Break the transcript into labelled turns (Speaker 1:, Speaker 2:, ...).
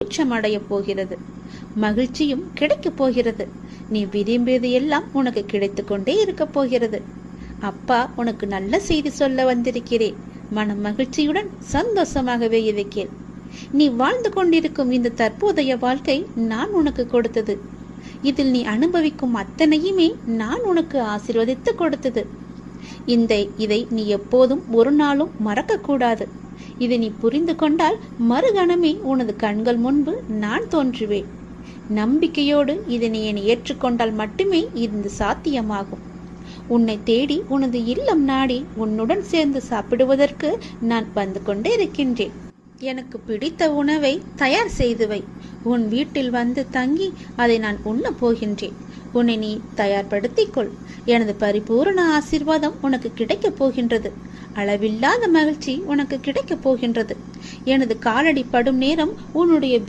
Speaker 1: உச்சமடையப் போகிறது. மகிழ்ச்சியும் கிடைக்கப் போகிறது. நீ விரும்பியது எல்லாம் உனக்கு கிடைத்துக்கொண்டே இருக்கப் போகிறது. அப்பா உனக்கு நல்ல செய்தி சொல்ல வந்திருக்கிறேன். மன மகிழ்ச்சியுடன் சந்தோஷமாகவே இருக்கிறேன். நீ வாழ்ந்து கொண்டிருக்கும் இந்த தற்போதைய வாழ்க்கை நான் உனக்கு கொடுத்தது. இதில் நீ அனுபவிக்கும் அத்தனையுமே நான் உனக்கு ஆசீர்வதித்து கொடுத்தது. இந்த இதை நீ எப்போதும் ஒரு நாளும் மறக்கக்கூடாது இதை நீ புரிந்து கொண்டால் மறுகணமே உனது கண்கள் முன்பு நான் தோன்றுவேன். நம்பிக்கையோடு இதை நீ என்னை ஏற்றுக்கொண்டால் மட்டுமே இது சாத்தியமாகும். உன்னை தேடி உனது இல்லம் நாடி உன்னுடன் சேர்ந்து சாப்பிடுவதற்கு நான் வந்து கொண்டே இருக்கின்றேன். எனக்கு பிடித்த உணவை தயார் செய்து வை உன் வீட்டில் வந்து தங்கி அதை நான் உண்ண போகின்றேன். உன்னை நீ தயார்படுத்திக் கொள் எனது பரிபூரண ஆசிர்வாதம் உனக்கு கிடைக்கப் போகின்றது. அளவில்லாத மகிழ்ச்சி உனக்கு கிடைக்கப் போகின்றது. எனது காலடி படும் நேரம் உன்னுடைய